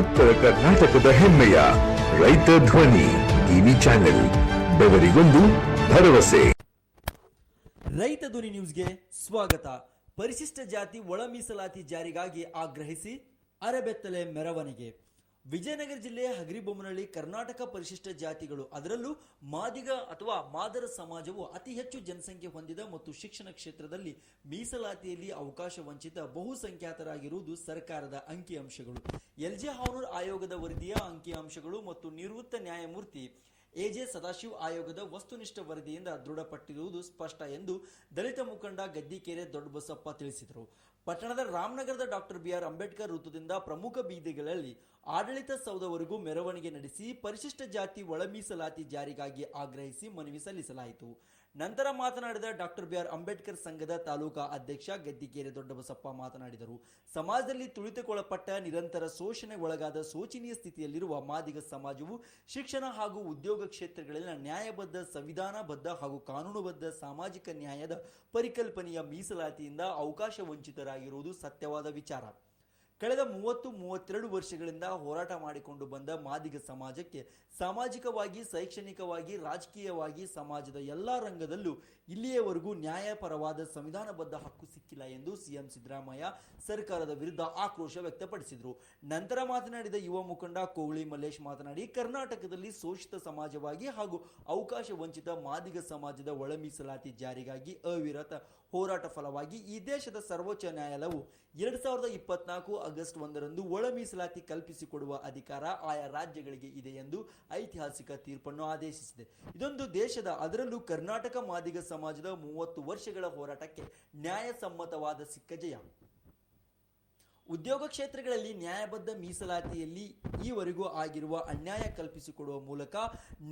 ಉತ್ತರ ಕರ್ನಾಟಕದ ಹೆಮ್ಮೆಯ ರೈತ ಧ್ವನಿ ಟಿವಿ ಚಾನೆಲ್, ಬೆವರಿಗೊಂದು ಭರವಸೆ. ರೈತ ಧ್ವನಿ ನ್ಯೂಸ್ಗೆ ಸ್ವಾಗತ. ಪರಿಶಿಷ್ಟ ಜಾತಿ ಒಳ ಮೀಸಲಾತಿ ಜಾರಿಗಾಗಿ ಆಗ್ರಹಿಸಿ ಅರೆಬೆತ್ತಲೆ ಮೆರವಣಿಗೆ. ವಿಜಯನಗರ ಜಿಲ್ಲೆಯ ಹಗರಿಬೊಮ್ಮನಹಳ್ಳಿ ಕರ್ನಾಟಕ ಪರಿಶಿಷ್ಟ ಜಾತಿಗಳು. ಅದರಲ್ಲೂ ಮಾದಿಗ ಅಥವಾ ಮಾದರ ಸಮಾಜವು ಅತಿ ಹೆಚ್ಚು ಜನಸಂಖ್ಯೆ ಹೊಂದಿದ ಮತ್ತು ಶಿಕ್ಷಣ ಕ್ಷೇತ್ರದಲ್ಲಿ ಮೀಸಲಾತಿಯಲ್ಲಿ ಅವಕಾಶ ವಂಚಿತ ಬಹುಸಂಖ್ಯಾತರಾಗಿರುವುದು ಸರ್ಕಾರದ ಅಂಕಿಅಂಶಗಳು ಎಲ್ಜೆ ಹಾನೂರ್ ಆಯೋಗದ ವರದಿಯ ಅಂಕಿಅಂಶಗಳು ಮತ್ತು ನಿವೃತ್ತ ನ್ಯಾಯಮೂರ್ತಿ ಎಜೆ ಸದಾಶಿವ ಆಯೋಗದ ವಸ್ತುನಿಷ್ಠ ವರದಿಯಿಂದ ದೃಢಪಟ್ಟಿರುವುದು ಸ್ಪಷ್ಟ ಎಂದು ದಲಿತ ಮುಖಂಡ ಗದ್ದಿಕೆರೆ ದೊಡ್ಡಬಸಪ್ಪ ತಿಳಿಸಿದರು. ಪಟ್ಟಣದ ರಾಮನಗರದ ಡಾಕ್ಟರ್ ಬಿಆರ್ ಅಂಬೇಡ್ಕರ್ ವೃತ್ತದಿಂದ ಪ್ರಮುಖ ಬೀದಿಗಳಲ್ಲಿ ಆಡಳಿತ ಸೌಧವರೆಗೂ ಮೆರವಣಿಗೆ ನಡೆಸಿ ಪರಿಶಿಷ್ಟ ಜಾತಿ ಒಳ ಮೀಸಲಾತಿ ಜಾರಿಗಾಗಿ ಆಗ್ರಹಿಸಿ ಮನವಿ ಸಲ್ಲಿಸಲಾಯಿತು. ನಂತರ ಮಾತನಾಡಿದ ಡಾಕ್ಟರ್ ಬಿಆರ್ ಅಂಬೇಡ್ಕರ್ ಸಂಘದ ತಾಲೂಕಾ ಅಧ್ಯಕ್ಷ ಗದ್ದಿಕೇರಿ ದೊಡ್ಡಬಸಪ್ಪ ಮಾತನಾಡಿದರು. ಸಮಾಜದಲ್ಲಿ ತುಳಿತಕ್ಕೊಳಪಟ್ಟ ನಿರಂತರ ಶೋಷಣೆ ಒಳಗಾದ ಶೋಚನೀಯ ಸ್ಥಿತಿಯಲ್ಲಿರುವ ಮಾದಿಗ ಸಮಾಜವು ಶಿಕ್ಷಣ ಹಾಗೂ ಉದ್ಯೋಗ ಕ್ಷೇತ್ರಗಳಲ್ಲಿನ ನ್ಯಾಯಬದ್ಧ, ಸಂವಿಧಾನಬದ್ಧ ಹಾಗೂ ಕಾನೂನುಬದ್ಧ ಸಾಮಾಜಿಕ ನ್ಯಾಯದ ಪರಿಕಲ್ಪನೆಯ ಮೀಸಲಾತಿಯಿಂದ ಅವಕಾಶ ವಂಚಿತರಾಗಿರುವುದು ಸತ್ಯವಾದ ವಿಚಾರ. ಕಳೆದ ಮೂವತ್ತು ಮೂವತ್ತೆರಡು ವರ್ಷಗಳಿಂದ ಹೋರಾಟ ಮಾಡಿಕೊಂಡು ಬಂದ ಮಾದಿಗ ಸಮಾಜಕ್ಕೆ ಸಾಮಾಜಿಕವಾಗಿ, ಶೈಕ್ಷಣಿಕವಾಗಿ, ರಾಜಕೀಯವಾಗಿ ಸಮಾಜದ ಎಲ್ಲ ರಂಗದಲ್ಲೂ ಇಲ್ಲಿಯವರೆಗೂ ನ್ಯಾಯಪರವಾದ ಸಂವಿಧಾನಬದ್ಧ ಹಕ್ಕು ಸಿಕ್ಕಿಲ್ಲ ಎಂದು ಸಿಎಂ ಸಿದ್ದರಾಮಯ್ಯ ಸರ್ಕಾರದ ವಿರುದ್ಧ ಆಕ್ರೋಶ ವ್ಯಕ್ತಪಡಿಸಿದರು. ನಂತರ ಮಾತನಾಡಿದ ಯುವ ಮುಖಂಡ ಕೋಗಳಿ ಮಲ್ಲೇಶ್ ಮಾತನಾಡಿ, ಕರ್ನಾಟಕದಲ್ಲಿ ಶೋಷಿತ ಸಮಾಜವಾಗಿ ಹಾಗೂ ಅವಕಾಶ ವಂಚಿತ ಮಾದಿಗ ಸಮಾಜದ ಒಳ ಮೀಸಲಾತಿ ಜಾರಿಗಾಗಿ ಅವಿರತ ಹೋರಾಟ ಫಲವಾಗಿ ಈ ದೇಶದ ಸರ್ವೋಚ್ಚ ನ್ಯಾಯಾಲಯವು ಎರಡ್ ಸಾವಿರದ ಇಪ್ಪತ್ನಾಲ್ಕು ಆಗಸ್ಟ್ ಒಂದರಂದು ಒಳ ಮೀಸಲಾತಿ ಕಲ್ಪಿಸಿಕೊಡುವ ಅಧಿಕಾರ ಆಯಾ ರಾಜ್ಯಗಳಿಗೆ ಇದೆ ಎಂದು ಐತಿಹಾಸಿಕ ತೀರ್ಪನ್ನು ಆದೇಶಿಸಿದೆ. ಇದೊಂದು ದೇಶದ ಅದರಲ್ಲೂ ಕರ್ನಾಟಕ ಮಾದಿಗ ಸಮಾಜದ ಮೂವತ್ತು ವರ್ಷಗಳ ಹೋರಾಟಕ್ಕೆ ನ್ಯಾಯಸಮ್ಮತವಾದ ಸಿಕ್ಕ ಜಯ ಉದ್ಯೋಗ ಕ್ಷೇತ್ರಗಳಲ್ಲಿ ನ್ಯಾಯಬದ್ಧ ಮೀಸಲಾತಿಯಲ್ಲಿ ಈವರೆಗೂ ಆಗಿರುವ ಅನ್ಯಾಯ ಕಲ್ಪಿಸಿಕೊಡುವ ಮೂಲಕ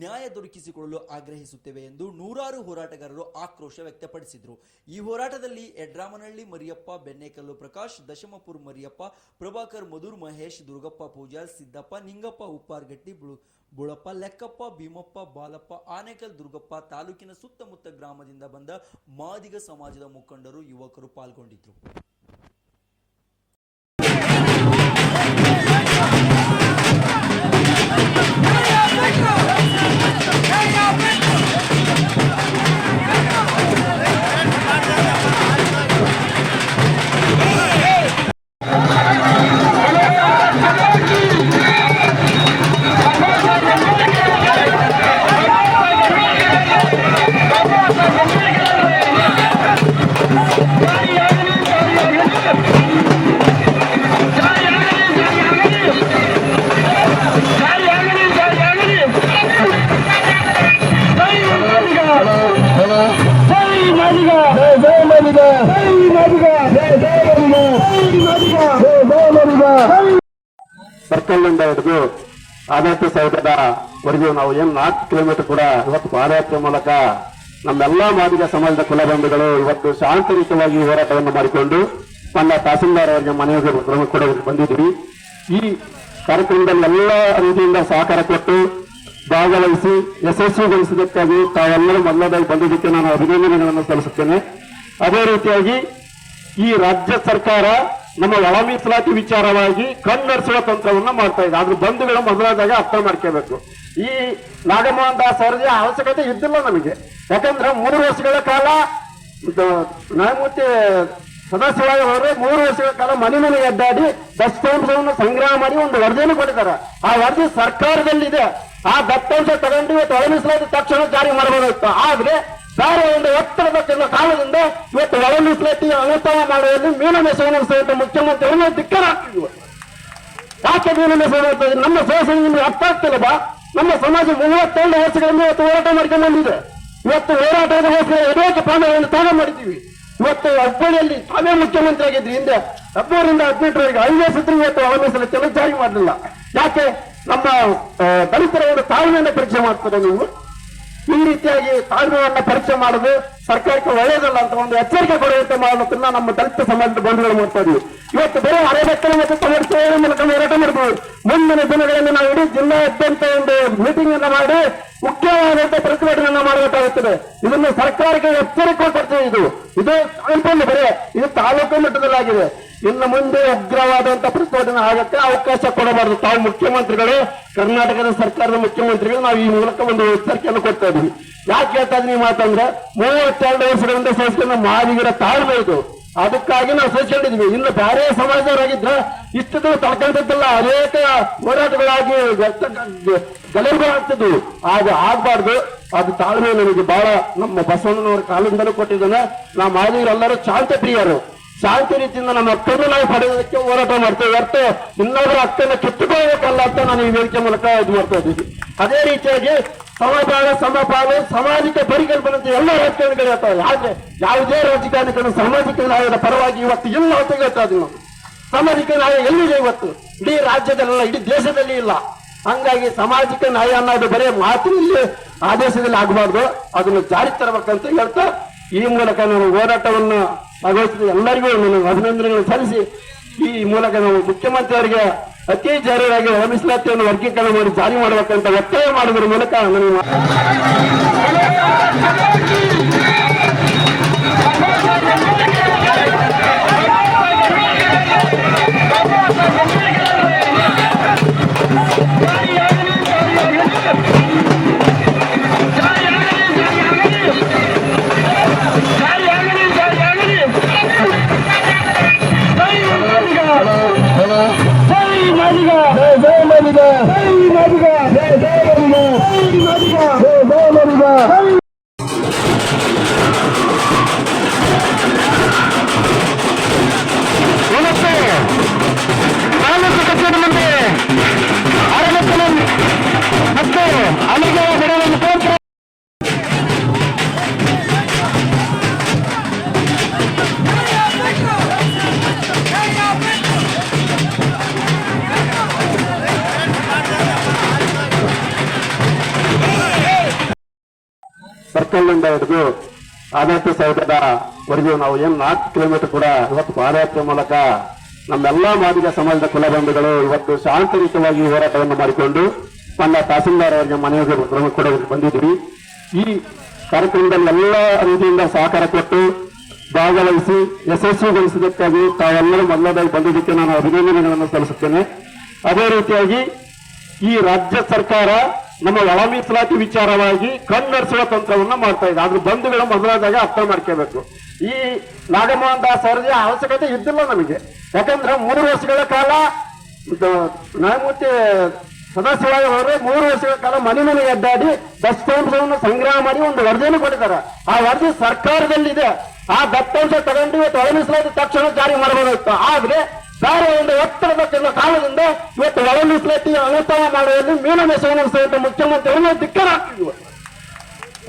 ನ್ಯಾಯ ದೊರಕಿಸಿಕೊಳ್ಳಲು ಆಗ್ರಹಿಸುತ್ತೇವೆ ಎಂದು ನೂರಾರು ಹೋರಾಟಗಾರರು ಆಕ್ರೋಶ ವ್ಯಕ್ತಪಡಿಸಿದರು. ಈ ಹೋರಾಟದಲ್ಲಿ ಯಡ್ರಾಮನಹಳ್ಳಿ ಮರಿಯಪ್ಪ, ಬೆನ್ನೇಕಲ್ಲು ಪ್ರಕಾಶ್, ದಶಮಪುರ್ ಮರಿಯಪ್ಪ, ಪ್ರಭಾಕರ್, ಮಧುರ್ ಮಹೇಶ್, ದುರ್ಗಪ್ಪ ಪೂಜಾರ್, ಸಿದ್ದಪ್ಪ, ನಿಂಗಪ್ಪ ಉಪ್ಪಾರ್ಗಟ್ಟಿ ಬುಳು, ಬುಳಪ್ಪ, ಲೆಕ್ಕಪ್ಪ, ಭೀಮಪ್ಪ, ಬಾಲಪ್ಪ, ಆನೇಕಲ್, ದುರ್ಗಪ್ಪ ತಾಲೂಕಿನ ಸುತ್ತಮುತ್ತ ಗ್ರಾಮದಿಂದ ಬಂದ ಮಾದಿಗ ಸಮಾಜದ ಮುಖಂಡರು, ಯುವಕರು ಪಾಲ್ಗೊಂಡಿದ್ರು. ಸರ್ಕಲ್ನಿಂದ ಹಿಡಿದು ಆಡಳಿತ ಸೌಧದವರೆಗೂ ನಾವು ಏನ್ ನಾಲ್ಕು ಕಿಲೋಮೀಟರ್ ಕೂಡ ಇವತ್ತು ಪಾದಯಾತ್ರೆ ಮೂಲಕ ನಮ್ಮೆಲ್ಲಾ ಮಾದಿಗ ಸಮಾಜದ ಕುಲಬಂಧುಗಳು ಇವತ್ತು ಶಾಂತಿಯುತವಾಗಿ ಹೋರಾಟವನ್ನು ಮಾಡಿಕೊಂಡು ನನ್ನ ತಹಸೀಲ್ದಾರ್ ಅವರಿಗೆ ಮನವಿಗೆ ಕೂಡ ಬಂದಿದ್ದೀವಿ. ಈ ಕಾರ್ಯಕ್ರಮದಲ್ಲಿ ಎಲ್ಲ ರೀತಿಯಿಂದ ಸಹಕಾರ ಕೊಟ್ಟು ಭಾಗವಹಿಸಿ ಯಶಸ್ವಿಗೊಳಿಸಿದ್ದಕ್ಕಾಗಿ ತಾವೆಲ್ಲರೂ ಮೊದಲದಾಗಿ ಬಂದಿದ್ದಕ್ಕೆ ನಾನು ಅಭಿನಂದನೆಗಳನ್ನು ಸಲ್ಲಿಸುತ್ತೇನೆ. ಅದೇ ರೀತಿಯಾಗಿ ಈ ರಾಜ್ಯ ಸರ್ಕಾರ ನಮ್ಮ ಒಳ ಮೀಸಲಾತಿ ವಿಚಾರವಾಗಿ ಕಣ್ಣರ್ಸುವ ತಂತ್ರವನ್ನ ಮಾಡ್ತಾ ಇದೆ. ಅದ್ರ ಬಂಧುಗಳು ಮೊದಲಾದಾಗ ಅರ್ಥ ಮಾಡ್ಕೋಬೇಕು. ಈ ನಾಗಮೋಹನ್ ದಾಸ್ ಅವರಿಗೆ ಅವಶ್ಯಕತೆ ಇದ್ದಿಲ್ಲ ನಮಗೆ. ಯಾಕಂದ್ರೆ ಮೂರು ವರ್ಷಗಳ ಕಾಲ ನ್ಯಾಯಮೂರ್ತಿ ಸದಾಶಿವರಾಯ ಮೂರು ವರ್ಷಗಳ ಕಾಲ ಮನೆ ಮನೆ ಅಡ್ಡಾಡಿ ದತ್ತಾಂಶವನ್ನು ಸಂಗ್ರಹ ಮಾಡಿ ಒಂದು ವರದಿಯನ್ನು ಕೊಟ್ಟಿದ್ದಾರೆ. ಆ ವರದಿ ಸರ್ಕಾರದಲ್ಲಿದೆ. ಆ ದತ್ತಾಂಶ ತಗೊಂಡು ಇವತ್ತು ಒಳ ತಕ್ಷಣ ಜಾರಿ ಮಾಡಬಹುದಿತ್ತು ಆದ್ರೆ ಬೇರೆ ಒಂದು ಕೆಲ ಕಾಲದಿಂದ ಇವತ್ತು ಒಳ ಪ್ಲೇಟಿ ಅನುಷ್ಠಾನ ಮಾಡುವಲ್ಲಿ ಮೀನಮೇಷವನ್ನು ಸಹಿತ ಮುಖ್ಯಮಂತ್ರಿಗಳು ಧಿಕ್ಕರ ಯಾಕೆ ಮೀನು ಮಾಡ್ತಾ ನಮ್ಮ ನಿಮ್ಗೆ ಅರ್ಥ ಆಗ್ತಿಲ್ಲ ಬಾ ನಮ್ಮ ಸಮಾಜ ಮೂವತ್ತೆರಡು ವರ್ಷಗಳಿಂದ ಇವತ್ತು ಹೋರಾಟ ಮಾಡ್ಕೊಂಡು ಬಂದಿದೆ. ಇವತ್ತು ಹೋರಾಟಗೋಸ್ಕರ ಅನೇಕ ಪ್ರಾಣಗಳನ್ನು ತ್ಯಾಗ ಮಾಡಿದ್ದೀವಿ. ಇವತ್ತು ಹುಬ್ಬಳ್ಳಿಯಲ್ಲಿ ತಾವೇ ಮುಖ್ಯಮಂತ್ರಿ ಆಗಿದ್ರಿ. ಹಿಂದೆ ಹದಿಮೂರರಿಂದ ಹದಿನೆಂಟರವರೆಗೆ ಐದೇ ಸತ್ರ ಇವತ್ತು ಒಳ ಕೆಲಸ ಮಾಡಲಿಲ್ಲ. ಯಾಕೆ? ನಮ್ಮ ದಲಿತರ ಒಂದು ತಾಳ್ಮೆಯಿಂದ ಪರೀಕ್ಷೆ ಮಾಡ್ತಾರೆ ನೀವು? ಈ ರೀತಿಯಾಗಿ ತಾಳ್ಮೆಯನ್ನ ಪರಿಚಯ ಮಾಡೋದು ಸರ್ಕಾರಕ್ಕೆ ಒಳ್ಳೆಯದಲ್ಲ ಅಂತ ಒಂದು ಎಚ್ಚರಿಕೆ ಕೊಡುವಂತೆ ಮಾಡೋದನ್ನ ನಮ್ಮ ದಲಿತ ಸಮಾಜದ ಬಂಧುಗಳು ಮಾಡ್ತಾ ಇದೀವಿ. ಇವತ್ತು ಬರೀ ಅರೆಬೆತ್ತಲು ಮತ್ತು ಸಮರ್ಥನೆ ಮೂಲಕ ಹೋರಾಟ ಮಾಡ್ಬೋದು. ಮುಂದಿನ ದಿನಗಳಲ್ಲಿ ನಾವು ಇಡೀ ಜಿಲ್ಲಾದ್ಯಂತ ಒಂದು ಮೀಟಿಂಗ್ ಅನ್ನ ಮಾಡಿ ಮುಖ್ಯವಾದಂತಹ ಪ್ರತಿಭಟನೆಯನ್ನು ಮಾಡಬೇಕಾಗುತ್ತದೆ. ಇದನ್ನು ಸರ್ಕಾರಕ್ಕೆ ಎಚ್ಚರಿಕೆ ಕೊಡ್ತೇವೆ ಇದು ಇದು ಅನ್ಕೊಂಡು ಬರೇ ಇದು ತಾಲೂಕು ಮಟ್ಟದಲ್ಲಾಗಿದೆ. ಇನ್ನು ಮುಂದೆ ಉಗ್ರವಾದಂತಹ ಪ್ರತಿಭಟನೆ ಆಗಕ್ಕೆ ಅವಕಾಶ ಕೊಡಬಾರದು. ತಾವು ಮುಖ್ಯಮಂತ್ರಿಗಳು, ಕರ್ನಾಟಕದ ಸರ್ಕಾರದ ಮುಖ್ಯಮಂತ್ರಿಗಳು, ನಾವು ಈ ಮೂಲಕ ಒಂದು ಎಚ್ಚರಿಕೆಯನ್ನು ಕೊಡ್ತಾ ಇದ್ದೀವಿ. ಯಾಕೆ ಹೇಳ್ತಾ ಇದ್ದೀನಿ ಮಾತಂದ್ರೆ ಮಾತಂದ್ರೆ ಮೂವತ್ತೆರಡು ವರ್ಷಗಳಿಂದ ಸಂಸ್ಕೃತ ಮಾದಿಗರ ತಾಳ್ಮೆ ಇದು ಅದಕ್ಕಾಗಿ ನಾವು ಸಹಿಸ್ಕೊಂಡಿದ್ವಿ ಇನ್ನು ಬೇರೆ ಸಮಾಜದವರಾಗಿದ್ರ ಇಷ್ಟು ದಿನ ತಳ್ಕೊಂಡಿದ್ದಲ್ಲ, ಅನೇಕ ಹೋರಾಟಗಳಾಗಿ ಆಗ್ತಿದ್ವು ಆಗ ಆಗ್ಬಾರ್ದು. ಅದು ತಾಳ್ಮೆ ನಮಗೆ ಬಹಳ ನಮ್ಮ ಬಸವಣ್ಣನವರ ಕಾಲದಿಂದಲೂ ಕೊಟ್ಟಿದ್ದಾನೆ ನಾವು ಮಾದಿಗರೆಲ್ಲರೂ ಶಾಂತ ಪ್ರಿಯರು. ಶಾಂತಿ ರೀತಿಯಿಂದ ನಮ್ಮ ಹಕ್ಕನ್ನು ನಾವು ಪಡೆಯೋದಕ್ಕೆ ಹೋರಾಟ ಮಾಡ್ತೇವೆ. ಹೊರತು ಇನ್ನೊಬ್ಬರ ಹಕ್ಕನ್ನು ಕಿತ್ತುಕೊಳ್ಬೇಕಲ್ಲ ಅಂತ ನಾನು ಈ ವೇದಿಕೆ ಮೂಲಕ ಇದು ಮಾಡ್ತಾ ಇದ್ದೀವಿ ಅದೇ ರೀತಿಯಾಗಿ ಸಮಪಾಲ ಸಮಪಾಲು ಸಾಮಾಜಿಕ ಪರಿಕಲ್ಪನೆ ಎಲ್ಲ ರಾಜಕಾರಣಿಗಳು ಹೇಳ್ತಾರೆ ಆದ್ರೆ ಯಾವುದೇ ರಾಜಕಾರಣಿಗಳು ಸಾಮಾಜಿಕ ನ್ಯಾಯದ ಪರವಾಗಿ ಇವತ್ತು ಇಲ್ಲ ಅಂತ ಹೇಳ್ತಾ ಇದ್ದೀವಿ ನಾವು ಸಾಮಾಜಿಕ ನ್ಯಾಯ ಎಲ್ಲಿದೆ ಇವತ್ತು? ಇಡೀ ರಾಜ್ಯದಲ್ಲ ಇಡೀ ದೇಶದಲ್ಲಿ ಇಲ್ಲ. ಹಂಗಾಗಿ ಸಾಮಾಜಿಕ ನ್ಯಾಯ ಅನ್ನೋದು ಬರೀ ಇಲ್ಲಿ ಆದೇಶದಲ್ಲಿ ಆಗಬಾರ್ದು. ಅದನ್ನು ಜಾರಿ ತರಬೇಕಂತ ಹೇಳ್ತಾ, ಈ ಮೂಲಕ ನಾನು ಹೋರಾಟವನ್ನು ಭಾಗವಹಿಸಿದ ಎಲ್ಲರಿಗೂ ನನ್ನ ಅಭಿನಂದನೆಗಳನ್ನು ಸಲ್ಲಿಸಿ, ಈ ಮೂಲಕ ನಾವು ಮುಖ್ಯಮಂತ್ರಿ ಅವರಿಗೆ ಅತಿ ಜಾರಿಯಾಗಿ ಮೀಸಲಾತಿಯನ್ನು ವರ್ಗೀಕರಣ ಮಾಡಿ ಜಾರಿ ಮಾಡಬೇಕಂತ ಒತ್ತಾಯ ಮಾಡೋದ್ರ ಮೂಲಕ ನನಗೆ ಸರ್ಕಲ್ನಿಂದ ಹಿಡಿದು ಆದಾಯ ಸೌಧದ ವರೆಗೂ ನಾವು ಏನು ನಾಲ್ಕು ಕಿಲೋಮೀಟರ್ ಕೂಡ ಇವತ್ತು ಪಾದಯಾತ್ರೆ ಮೂಲಕ ನಮ್ಮೆಲ್ಲಾ ಮಾದಿಗ ಸಮಾಜದ ಕುಲಬಂಧುಗಳು ಇವತ್ತು ಶಾಂತಯುತವಾಗಿ ಹೋರಾಟವನ್ನು ಮಾಡಿಕೊಂಡು ತನ್ನ ತಹಸೀಲ್ದಾರ್ ಅವರಿಗೆ ಮನೆಗೆ ಕೂಡ ಬಂದಿದ್ದೀವಿ. ಈ ಕಾರ್ಯಕ್ರಮದಲ್ಲಿ ಎಲ್ಲ ರೀತಿಯಿಂದ ಸಹಕಾರ ಕೊಟ್ಟು ಭಾಗವಹಿಸಿ ಯಶಸ್ವಿಗೊಳಿಸಿದ್ದಕ್ಕಾಗಿ ತಾವೆಲ್ಲರೂ ಮೊದಲದಾಗಿ ಬಂದಿದ್ದಕ್ಕೆ ನಾನು ಅಭಿನಂದನೆಗಳನ್ನು ಸಲ್ಲಿಸುತ್ತೇನೆ. ಅದೇ ರೀತಿಯಾಗಿ ಈ ರಾಜ್ಯ ಸರ್ಕಾರ ನಮ್ಮ ಒಳ ಮೀಸಲಾತಿ ವಿಚಾರವಾಗಿ ಕಣ್ಣರ್ಸುವ ತಂತ್ರವನ್ನ ಮಾಡ್ತಾ ಇದೆ. ಅದ್ರ ಬಂಧುಗಳು ಮೊದಲಾದಾಗ ಅರ್ಥ ಮಾಡ್ಕೋಬೇಕು. ಈ ನಾಗಮೋಹನ್ ದಾಸ್ ಅವರಿಗೆ ಅವಶ್ಯಕತೆ ಇದ್ದಿಲ್ಲ ನಮಗೆ. ಯಾಕಂದ್ರೆ ಮೂರು ವರ್ಷಗಳ ಕಾಲ ನ್ಯಾಯಮೂರ್ತಿ ಸದಾಶಿವರಾಯ ಅವರು ಮೂರು ವರ್ಷಗಳ ಕಾಲ ಮನೆ ಮನೆ ಎದ್ದಾಡಿ ದತ್ತಾಂಶವನ್ನು ಸಂಗ್ರಹ ಮಾಡಿ ಒಂದು ವರದಿಯನ್ನು ಕೊಟ್ಟಿದ್ದಾರೆ. ಆ ವರದಿ ಸರ್ಕಾರದಲ್ಲಿದೆ. ಆ ದತ್ತಾಂಶ ತಗೊಂಡು ಇವತ್ತು ಒಳ ತಕ್ಷಣ ಜಾರಿ ಮಾಡಬಹುದಿತ್ತು ಆದ್ರೆ ಬೇರೆ ಒಂದು ಒತ್ತಡದ ಕೆಲ ಕಾಲದಿಂದ ಇವತ್ತು ಒಳ ಪ್ಲೇಟಿಗೆ ಅನುಷ್ಠಾನ ಮಾಡುವಲ್ಲಿ ಮೀನಮೇಷವನ್ನು ಸಹಿತ ಮುಖ್ಯಮಂತ್ರಿಗಳು ಧಿಕ್ಕರಾಗ್ತಿದ್ವು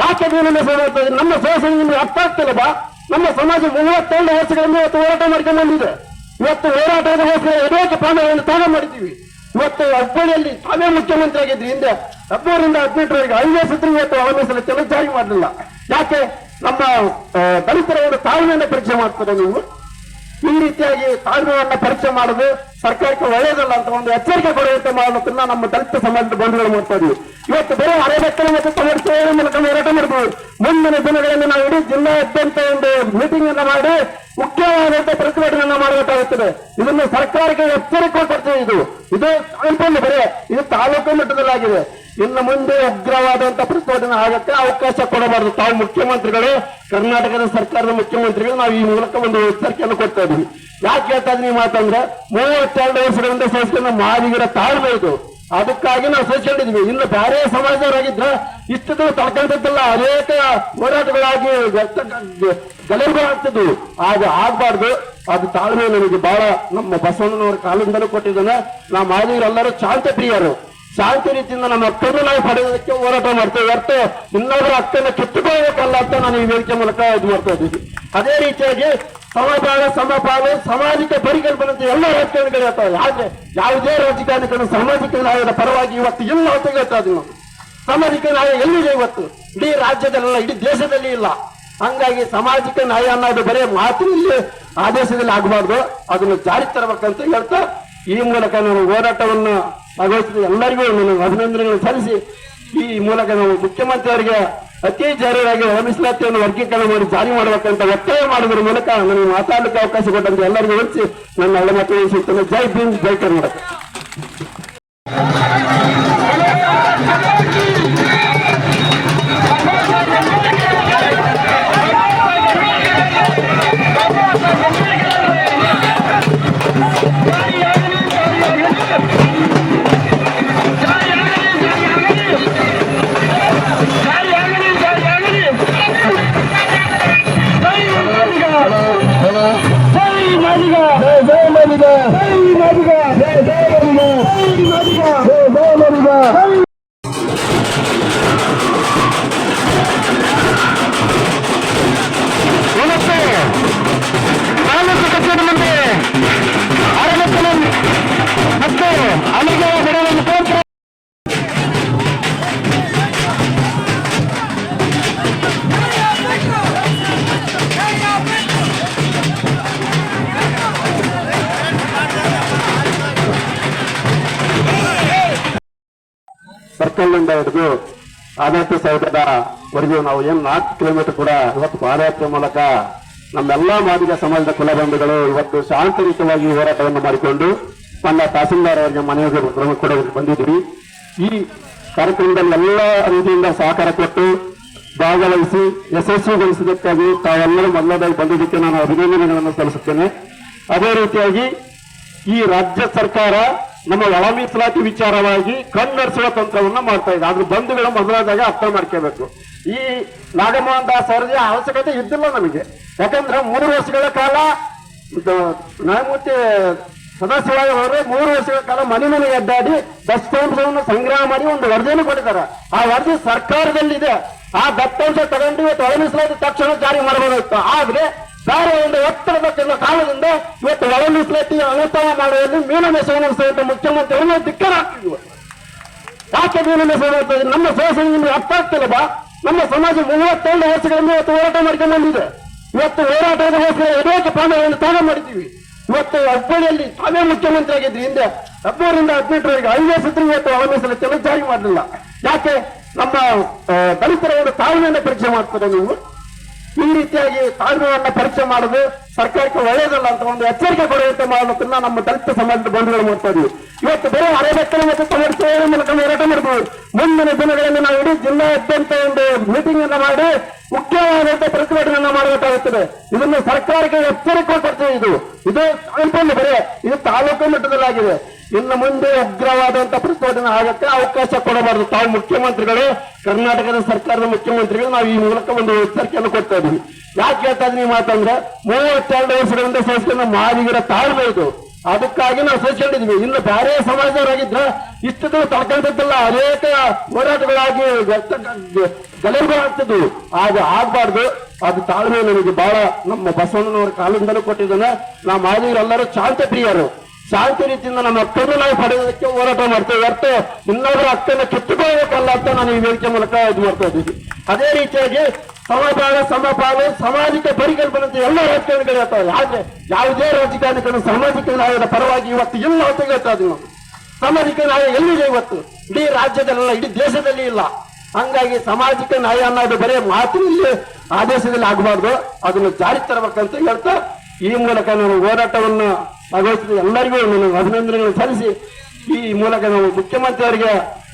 ಯಾಕೆ ಮೀನು ಇದ್ದೀವಿ? ನಮ್ಮ ಸೋಸ ನಿಮ್ಗೆ ಅರ್ಥ ಆಗ್ತಿಲ್ಲ ಬಾ. ನಮ್ಮ ಸಮಾಜ ಮೂವತ್ತೆರಡು ವರ್ಷಗಳಿಂದ ಇವತ್ತು ಹೋರಾಟ ಮಾಡ್ಕೊಂಡು ಬಂದಿದೆ. ಇವತ್ತು ಹೋರಾಟಗೋಸ್ಕರ ಅನೇಕ ಪ್ರಾಣಗಳನ್ನು ತ್ಯಾಗ ಮಾಡಿದ್ದೀವಿ. ಇವತ್ತು ಹುಬ್ಬಳ್ಳಿಯಲ್ಲಿ ತಾವೇ ಮುಖ್ಯಮಂತ್ರಿ ಆಗಿದ್ರಿ ಹಿಂದೆ ಹದಿಮೂರರಿಂದ ಹದಿನೆಂಟರವರೆಗೆ ಐದೇ ಸತ್ರ ಇವತ್ತು ಒಳ ಮೀಸಲು ಮಾಡಲಿಲ್ಲ. ಯಾಕೆ? ನಮ್ಮ ದಲಿತರ ಒಂದು ತಾಳ್ಮೆಯನ್ನು ಪರೀಕ್ಷೆ ಮಾಡ್ತಾರೆ ನೀವು. ಈ ರೀತಿಯಾಗಿ ತಾಳ್ಮೆಯನ್ನ ಪರಿಚಯ ಮಾಡುದು ಸರ್ಕಾರಕ್ಕೆ ಒಳ್ಳೆಯದಲ್ಲ ಅಂತ ಒಂದು ಎಚ್ಚರಿಕೆ ಕೊಡುವಂತೆ ಮಾಡೋದನ್ನ ನಮ್ಮ ದಲಿತ ಸಮಾಜದ ಬಂಧುಗಳು ಮಾಡ್ತಾ ಇವತ್ತು ಬರೀ ಅರೆಬೆತ್ತಲು ಮತ್ತು ಸಮರ್ಥ ಮೂಲಕ ಹೋರಾಟ ಮಾಡಬಹುದು ಮುಂದಿನ ದಿನಗಳಲ್ಲಿ ನಾವು ಇಡೀ ಜಿಲ್ಲಾದ್ಯಂತ ಒಂದು ಮೀಟಿಂಗ್ ಅನ್ನ ಮಾಡಿ ಮುಖ್ಯವಾದಂತ ಪ್ರತಿಭಟನೆಯನ್ನ ಮಾಡಬೇಕಾಗುತ್ತದೆ. ಇದನ್ನು ಸರ್ಕಾರಕ್ಕೆ ಎಚ್ಚರಿಕೆ ಕೊಡ್ತೇವೆ ಇದು ಇದು ಸಂಪೂರ್ಣ ಬರೇ ಇದು ತಾಲೂಕು ಮಟ್ಟದಲ್ಲಾಗಿದೆ. ಇನ್ನು ಮುಂದೆ ಉಗ್ರವಾದಂತ ಪ್ರತಿಭಟನೆ ಆಗಕ್ಕೆ ಅವಕಾಶ ಕೊಡಬಾರದು. ತಾವು ಮುಖ್ಯಮಂತ್ರಿಗಳು, ಕರ್ನಾಟಕದ ಸರ್ಕಾರದ ಮುಖ್ಯಮಂತ್ರಿಗಳು, ನಾವು ಈ ಮೂಲಕ ಒಂದು ಎಚ್ಚರಿಕೆಯನ್ನು ಕೊಡ್ತಾ ಇದೀವಿ ಯಾಕೆ ಹೇಳ್ತಾ ಇದೀನಿ ಈ ಮಾತಂದ್ರೆ, ಮೂವತ್ತೆರಡು ವರ್ಷಗಳಿಂದ ಸಂಸ್ಥೆಯನ್ನು ಮಾದಿಗರ ತಾಳ್ಮೆ ಇದು. ಅದಕ್ಕಾಗಿ ನಾವು ಸಹಿಸ್ಕೊಂಡಿದ್ವಿ ಇನ್ನು ಬೇರೆ ಸಮಾಜದವರಾಗಿದ್ರ ಇಷ್ಟು ದಿನ ತಡ್ಕೊಂಡದ್ದಲ್ಲ, ಅನೇಕ ಹೋರಾಟಗಳಾಗಿ ಆಗ್ತಿದ್ವು. ಆಗ ಆಗ್ಬಾರ್ದು. ಅದು ತಾಳ್ಮೆ ನಮಗೆ ಬಹಳ ನಮ್ಮ ಬಸವಣ್ಣನವರ ಕಾಲದಿಂದಲೂ ಕೊಟ್ಟಿದ್ದಾನೆ. ನಾವು ಮಾದಿಗರೆಲ್ಲರೂ ಶಾಂತ ಪ್ರಿಯರು ಶಾಂತಿ ರೀತಿಯಿಂದ ನಮ್ಮ ಹಕ್ಕನ್ನು ನಾವು ಪಡೆಯೋದಕ್ಕೆ ಹೋರಾಟ ಮಾಡ್ತೇವೆ. ಹೊರತು ಇನ್ನೊಬ್ಬರ ಹಕ್ಕನ್ನು ಕಿತ್ತುಕೊಳ್ಳಬೇಕಲ್ಲ ಅಂತ ನಾನು ಈ ವೇದಿಕೆ ಮೂಲಕ ಇದು ಮಾಡ್ತಾ ಇದ್ದೀವಿ ಅದೇ ರೀತಿಯಾಗಿ ಸಮಪಾಲ ಸಮಪಾಲು, ಸಾಮಾಜಿಕ ಪರಿಕಲ್ಪನೆ ಎಲ್ಲ ರಾಜಕಾರಣಿಗಳು ಹೇಳ್ತಾರೆ. ಆದ್ರೆ ಯಾವುದೇ ರಾಜಕಾರಣಿಗಳು ಸಾಮಾಜಿಕ ನ್ಯಾಯದ ಪರವಾಗಿ ಇವತ್ತು ಇಲ್ಲ ಅಂತ ಹೇಳ್ತಾ ಇದ್ದೀವಿ ನಾವು ಸಾಮಾಜಿಕ ನ್ಯಾಯ ಎಲ್ಲಿದೆ ಇವತ್ತು? ಇಡೀ ರಾಜ್ಯದಲ್ಲ ಇಡೀ ದೇಶದಲ್ಲಿ ಇಲ್ಲ. ಹಂಗಾಗಿ ಸಾಮಾಜಿಕ ನ್ಯಾಯ ಅನ್ನೋದು ಬರೀ ಇಲ್ಲಿ ಆದೇಶದಲ್ಲಿ ಆಗಬಾರ್ದು. ಅದನ್ನು ಜಾರಿ ತರಬೇಕಂತ ಹೇಳ್ತಾ ಈ ಮೂಲಕ ನಾನು ಹೋರಾಟವನ್ನು ಭಾಗವಹಿಸಿದ ಎಲ್ಲರಿಗೂ ನಾನು ಅಭಿನಂದನೆಗಳನ್ನು ಸಲ್ಲಿಸಿ, ಈ ಮೂಲಕ ನಾವು ಮುಖ್ಯಮಂತ್ರಿಯವರಿಗೆ ಅತಿ ಜಾರಿಯಾಗಿ ಒಳ ಮೀಸಲಾತಿಯನ್ನು ವರ್ಗೀಕರಣ ಮಾಡಿ ಜಾರಿ ಮಾಡಬೇಕಂತ ಒತ್ತಾಯ ಮಾಡುವುದರ ಮೂಲಕ ನನಗೆ ಮಾತಾಡಲಿಕ್ಕೆ ಅವಕಾಶ ಕೊಟ್ಟಂತೆ ಎಲ್ಲರಿಗೂ ಹೊರಿಸಿ ನನ್ನ ಒಳ್ಳೆ ಮಾತನ್ನು ಜೈ ಭೀಮ್, ಜೈ ಕರ್ನಾಟಕ. ಸರ್ಕಲ್ನಿಂದ ಹಿಡಿದು ಆಡಳಿತ ಸೌಧದ ನಾವು ಏನ್ ನಾಲ್ಕು ಕಿಲೋಮೀಟರ್ ಕೂಡ ಇವತ್ತು ಪಾದಯಾತ್ರೆ ಮೂಲಕ ನಮ್ಮೆಲ್ಲ ಮಾದಿಗ ಸಮಾಜದ ಕುಲಬಂಧುಗಳು ಇವತ್ತು ಶಾಂತಿಯುತವಾಗಿ ಹೋರಾಟವನ್ನು ಮಾಡಿಕೊಂಡು ನನ್ನ ತಹಸೀಲ್ದಾರ್ ಅವರಿಗೆ ಮನೆಗೆ ಕೂಡ ಬಂದಿದ್ದೀವಿ. ಈ ಕಾರ್ಯಕ್ರಮದಲ್ಲಿ ಎಲ್ಲ ರೀತಿಯಿಂದ ಸಹಕಾರ ಕೊಟ್ಟು ಭಾಗವಹಿಸಿ ಯಶಸ್ವಿಗೊಳಿಸಿದ್ದಕ್ಕಾಗಿ ತಾವೆಲ್ಲರೂ ಮೊದಲದಾಗಿ ಬಂದಿದ್ದಕ್ಕೆ ನಾನು ಅಭಿನಂದನೆಗಳನ್ನು ಸಲ್ಲಿಸುತ್ತೇನೆ. ಅದೇ ರೀತಿಯಾಗಿ ಈ ರಾಜ್ಯ ಸರ್ಕಾರ ನಮ್ಮ ಒಳ ಮೀಸಲಾತಿ ವಿಚಾರವಾಗಿ ಕಣ್ಣರಿಸುವ ತಂತ್ರವನ್ನ ಮಾಡ್ತಾ ಇದೆ. ಅದ್ರ ಬಂಧುಗಳ ಮೊದಲಾದಾಗ ಅರ್ಥ ಮಾಡ್ಕೋಬೇಕು. ಈ ನಾಗಮೋಹನ್ ದಾಸ್ ಅವರಿಗೆ ಅವಶ್ಯಕತೆ ಇದ್ದಿಲ್ಲ ನಮಗೆ. ಯಾಕಂದ್ರೆ ಮೂರು ವರ್ಷಗಳ ಕಾಲ ನ್ಯಾಯಮೂರ್ತಿ ಸದಾಶಿವರಾಯ ಅವರು ಮೂರು ವರ್ಷಗಳ ಕಾಲ ಮನೆ ಮನೆಗೆ ಅಡ್ಡಾಡಿ ದತ್ತಾಂಶವನ್ನು ಸಂಗ್ರಹ ಮಾಡಿ ಒಂದು ವರದಿಯನ್ನು ಕೊಟ್ಟಿದ್ದಾರೆ. ಆ ವರದಿ ಸರ್ಕಾರದಲ್ಲಿದೆ. ಆ ದತ್ತಾಂಶ ತಗೊಂಡು ಒಳ ತಕ್ಷಣ ಜಾರಿ ಮಾಡಬಹುದಿತ್ತು ಆದ್ರೆ ಬೇರೆ ಒಂದು ಒತ್ತಡದ ಕೆಲ ಕಾಲದಿಂದ ಇವತ್ತು ಹೊಳಲು ಪ್ಲೇಟಿ ಅನುಷ್ಠಾನ ಮಾಡುವಲ್ಲಿ ಮೀನಮೇಷವನ್ನು ಸಹಿತ ಮುಖ್ಯಮಂತ್ರಿಗಳು ದಿಕ್ಕರ ಯಾಕೆ ಯಾಕೆ ಮೀನಮೇಷ ನಮ್ಮ ಸೇವೆ ನಿಮ್ಗೆ ಅರ್ಥ ಆಗ್ತಿಲ್ಲ ಬಾ. ನಮ್ಮ ಸಮಾಜ ಮೂವತ್ತೇಳು ವರ್ಷಗಳಿಂದ ಇವತ್ತು ಹೋರಾಟ ಮಾಡ್ಕೊಂಡು ಬಂದಿದೆ. ಇವತ್ತು ಹೋರಾಟದಗೋಸ್ಕರ ಅನೇಕ ಪ್ರಾಣಗಳನ್ನು ತ್ಯಾಗ ಮಾಡಿದ್ದೀವಿ. ಇವತ್ತು ಹುಬ್ಬಳ್ಳಿಯಲ್ಲಿ ತಾವೇ ಮುಖ್ಯಮಂತ್ರಿ ಆಗಿದ್ರಿ. ಹಿಂದೆ ಹದಿಮೂರರಿಂದ ಹದಿನೆಂಟರವರೆಗೆ ಐದೇ ಸತ್ರ ಇವತ್ತು ಅವಲಂಬಿಸಲು ಜಾರಿ ಮಾಡಲಿಲ್ಲ. ಯಾಕೆ? ನಮ್ಮ ದಲಿತರ ಒಂದು ತಾಳ್ಮೆಯನ್ನು ಪರೀಕ್ಷೆ ಮಾಡ್ತಾರೆ ನೀವು. ಈ ರೀತಿಯಾಗಿ ತಾಳ್ಮೆಯನ್ನ ಪರೀಕ್ಷೆ ಮಾಡುದು ಸರ್ಕಾರಕ್ಕೆ ಒಳ್ಳೆಯದಲ್ಲ ಅಂತ ಒಂದು ಎಚ್ಚರಿಕೆ ಕೊಡುವಂತೆ ಮಾಡೋದನ್ನ ನಮ್ಮ ದಲಿತ ಸಮಾಜದ ಬಂಧುಗಳು ಮಾಡ್ತಾ ಇದೀವಿ. ಇವತ್ತು ಬರೀ ಅರವತ್ತನೇ ಮತ್ತು ತೊಂಬತ್ತೇಳು ಮೂಲಕ ಹೋರಾಟ ಮಾಡಬಹುದು ಮುಂದಿನ ದಿನಗಳಲ್ಲಿ ನಾವು ಇಡೀ ಜಿಲ್ಲಾದ್ಯಂತ ಒಂದು ಮೀಟಿಂಗ್ ಅನ್ನ ಮಾಡಿ ಮುಖ್ಯವಾದಂತಹ ಪ್ರತಿಭಟನೆಯನ್ನ ಮಾಡಬೇಕಾಗುತ್ತದೆ. ಇದನ್ನು ಸರ್ಕಾರಕ್ಕೆ ಎಚ್ಚರಿಕೆ ಕೊಡ್ತೀವಿ ಇದು ಇದು ಅನ್ಕೊಂಡು ಬರೀ ಇದು ತಾಲೂಕು ಮಟ್ಟದಲ್ಲಾಗಿದೆ. ಇನ್ನು ಮುಂದೆ ಉಗ್ರವಾದಂತ ಪ್ರತಿಭಟನೆ ಆಗಕ್ಕೆ ಅವಕಾಶ ಕೊಡಬಾರದು. ತಾವು ಮುಖ್ಯಮಂತ್ರಿಗಳು, ಕರ್ನಾಟಕದ ಸರ್ಕಾರದ ಮುಖ್ಯಮಂತ್ರಿಗಳು, ನಾವು ಈ ಮೂಲಕ ಒಂದು ಎಚ್ಚರಿಕೆಯನ್ನು ಕೊಡ್ತಾ ಇದೀವಿ ಯಾಕೆ ಹೇಳ್ತಾ ಇದ್ದೀನಿ ಮಾತಂದ್ರೆ, ಮೂವತ್ತೆರಡು ವರ್ಷಗಳಿಂದ ಸಂಸ್ಥೆನ ಮಾದಿಗರ ತಾಳ್ಮೆ ಇದು ಅದಕ್ಕಾಗಿ ನಾವು ಸೋಚಿಕೊಂಡಿದ್ವಿ ಇನ್ನು ಬೇರೆ ಸಮಾಜದವರಾಗಿದ್ರ ಇಷ್ಟು ತಡ್ಕೊಂಡದ್ದಲ್ಲ ಅನೇಕ ಹೋರಾಟಗಳಾಗಿ ಗಲಭೆಗಳಾಗ್ತಿದ್ವು ಆಗ ಆಗ್ಬಾರ್ದು. ಅದು ತಾಳ್ಮೆ ನಮಗೆ ಬಹಳ ನಮ್ಮ ಬಸವಣ್ಣನವರ ಕಾಲದಿಂದಲೂ ಕೊಟ್ಟಿದ್ದಾನೆ. ನಾವು ಮಾದಿಗರೆಲ್ಲರೂ ಶಾಂತ ಪ್ರಿಯರು ಶಾಂತಿ ರೀತಿಯಿಂದ ನಮ್ಮ ಹಕ್ಕನ್ನು ನಾವು ಪಡೆಯೋದಕ್ಕೆ ಹೋರಾಟ ಮಾಡ್ತೇವೆ. ಅರ್ಥ ಇನ್ನೊಬ್ಬರ ಹಕ್ಕನ್ನು ಕಿತ್ತುಕೊಳ್ಳಬೇಕಲ್ಲ ಅಂತ ನಾನು ಈ ವೇದಿಕೆ ಮೂಲಕ ಇದು ಮಾಡ್ತಾ ಇದ್ದೀವಿ ಅದೇ ರೀತಿಯಾಗಿ ಸಮಪಾಲ ಸಮಪಾಲು ಸಾಮಾಜಿಕ ಪರಿಕಲ್ಪನೆ ಅಂತ ಎಲ್ಲ ರಾಜಕಾರಣಿಗಳು ಹೇಳ್ತಾರೆ ಆದ್ರೆ ಯಾವುದೇ ರಾಜಕಾರಣಿಗಳು ಸಾಮಾಜಿಕ ನ್ಯಾಯದ ಪರವಾಗಿ ಇವತ್ತು ಇಲ್ಲ ಅಂತ ಹೇಳ್ತಾ ಇದ್ದೀವಿ ಸಾಮಾಜಿಕ ನ್ಯಾಯ ಎಲ್ಲಿದೆ ಇವತ್ತು? ಇಡೀ ರಾಜ್ಯದಲ್ಲ ಇಡೀ ದೇಶದಲ್ಲಿ ಇಲ್ಲ. ಹಂಗಾಗಿ ಸಾಮಾಜಿಕ ನ್ಯಾಯ ಅನ್ನೋದು ಬರೀ ಮಾತಿನಲ್ಲಿ ಆದೇಶದಲ್ಲಿ ಆಗಬಾರ್ದು. ಅದನ್ನು ಜಾರಿ ತರಬೇಕಂತ ಹೇಳ್ತಾ ಈ ಮೂಲಕ ನಾನು ಹೋರಾಟವನ್ನು ಭಾಗವಹಿಸಿದ ಎಲ್ಲರಿಗೂ ನನ್ನ ಅಭಿನಂದನೆಗಳನ್ನು ಸಲ್ಲಿಸಿ ಈ ಮೂಲಕ ನಾವು ಮುಖ್ಯಮಂತ್ರಿ ಅವರಿಗೆ